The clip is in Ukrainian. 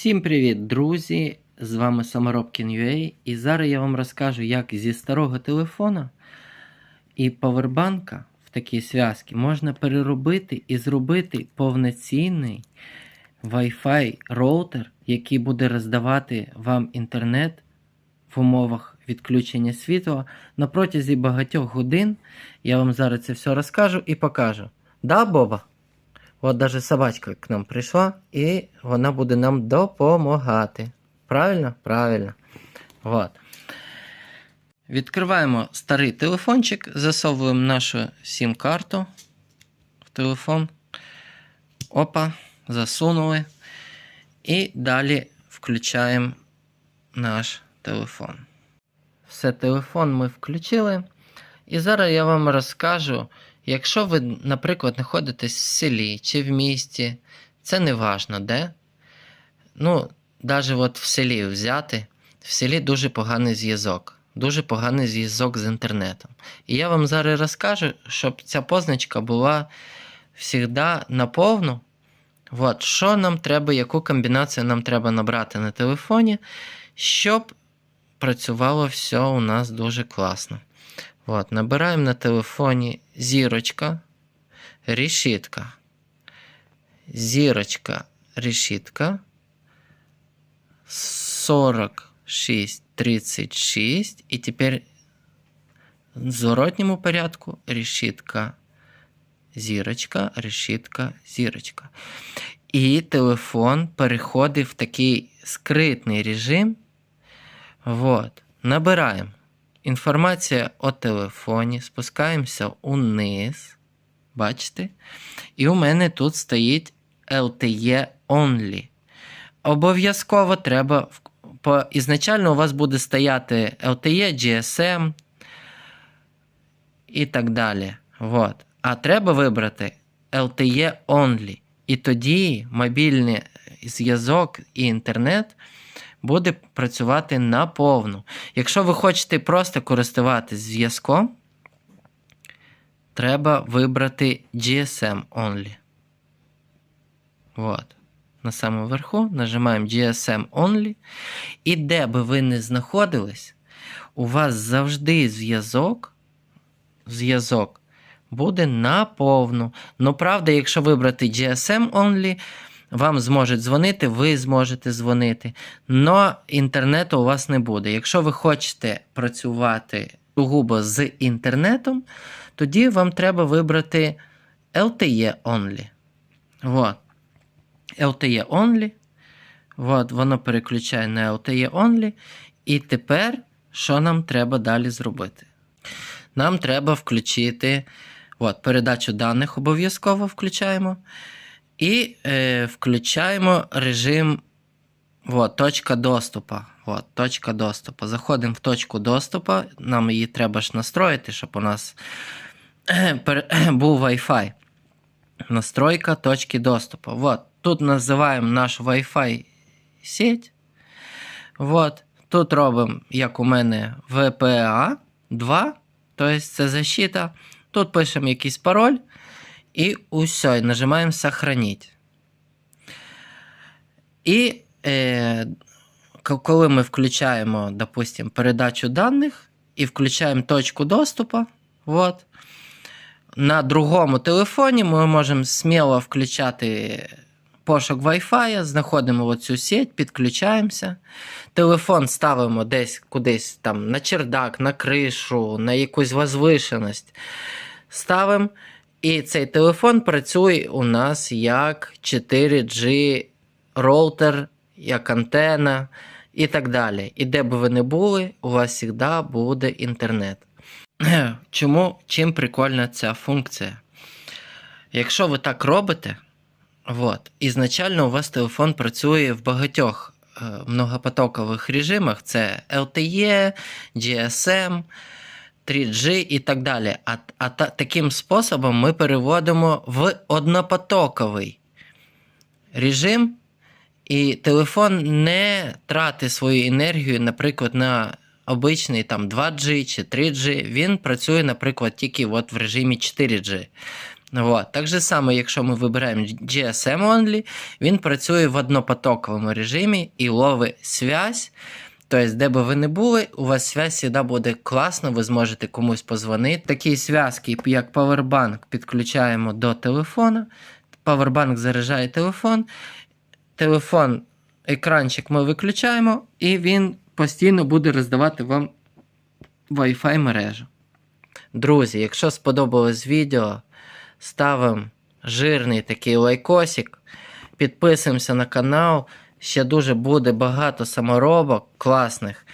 Всім привіт, друзі! З вами Саморобкін.ua і зараз я вам розкажу, як зі старого телефона і павербанка в такій зв'язці можна переробити і зробити повноцінний Wi-Fi роутер, який буде роздавати вам інтернет в умовах відключення світла на протязі багатьох годин. Я вам зараз це все розкажу і покажу. Да, Боба? От даже собачка к нам прийшла, і вона буде нам допомагати. Правильно? Правильно. От. Відкриваємо старий телефончик, засовуємо нашу сім-карту в телефон. Опа, засунули. І далі включаємо наш телефон. Все, телефон ми включили. І зараз я вам розкажу. Якщо ви, наприклад, знаходитесь в селі чи в місті, це не важно де. Ну, навіть от в селі взяти, в селі дуже поганий зв'язок. Дуже поганий зв'язок з інтернетом. І я вам зараз розкажу, щоб ця позначка була завжди наповну. От, що нам треба, яку комбінацію нам треба набрати на телефоні, щоб працювало все у нас дуже класно. От, набираємо на телефоні зірочка, решітка. Зірочка, решітка. 46, 36. І тепер в зворотньому порядку решітка, зірочка, решітка, зірочка. І телефон переходить в такий скритний режим. Вот. Набираємо. Інформація о телефоні, спускаємося униз. Бачите? І у мене тут стоїть LTE Only. Обов'язково треба. По, ізначально у вас буде стояти LTE, GSM і так далі. Вот. А треба вибрати LTE Only. І тоді мобільний зв'язок і інтернет буде працювати наповну. Якщо ви хочете просто користуватись зв'язком, треба вибрати GSM Only. Вот. На самому верху нажимаємо GSM Only. І де би ви не знаходились, у вас завжди зв'язок зв'язок буде наповну. Ну, правда, якщо вибрати GSM Only, вам зможуть дзвонити, ви зможете дзвонити, але інтернету у вас не буде. Якщо ви хочете працювати сугубо з інтернетом, тоді вам треба вибрати LTE Only. Вот. LTE Only. От, воно переключає на LTE Only. І тепер, що нам треба далі зробити? Нам треба включити от, передачу даних обов'язково включаємо. І е, включаємо режим от, точка доступу. От, точка доступу. Заходимо в точку доступу. Нам її треба ж настроїти, щоб у нас був Wi-Fi. Настройка точки доступу. Вот. Тут називаємо нашу Wi-Fi сеть. Вот. Тут робимо, як у мене, VPA 2, тобто це защита. Тут пишемо якийсь пароль. І і нажимаємо Сохранить. І е, коли ми включаємо, допустим, передачу даних і включаємо точку доступу, вот, на другому телефоні ми можемо сміло включати пошук Wi-Fi, знаходимо оцю сеть, підключаємося. Телефон ставимо десь кудись там на чердак, на кришу, на якусь возвишеність. Ставимо. І цей телефон працює у нас як 4G роутер, як антена і так далі. І де б ви не були, у вас завжди буде інтернет. Чому чим прикольна ця функція? Якщо ви так робите, от, ізначально у вас телефон працює в багатьох е, многопотокових режимах: це LTE, GSM. 3G і так далі. А а та, таким способом ми переводимо в однопотоковий режим, і телефон не тратить свою енергію, наприклад, на обичний там 2G чи 3G. Він працює, наприклад, тільки от в режимі 4G. Вот. Так же само, якщо ми вибираємо GSM Only, він працює в однопотоковому режимі і ловить связь. Тобто, де би ви не були, у вас связь завжди буде класно, ви зможете комусь позвонити. Такі зв'язки, як Powerbank, підключаємо до телефона. Powerbank заряджає телефон. Телефон, екранчик ми виключаємо, і він постійно буде роздавати вам Wi-Fi мережу. Друзі, якщо сподобалось відео, ставимо жирний такий лайкосик, підписуємося на канал. Ще дуже буде багато саморобок класних.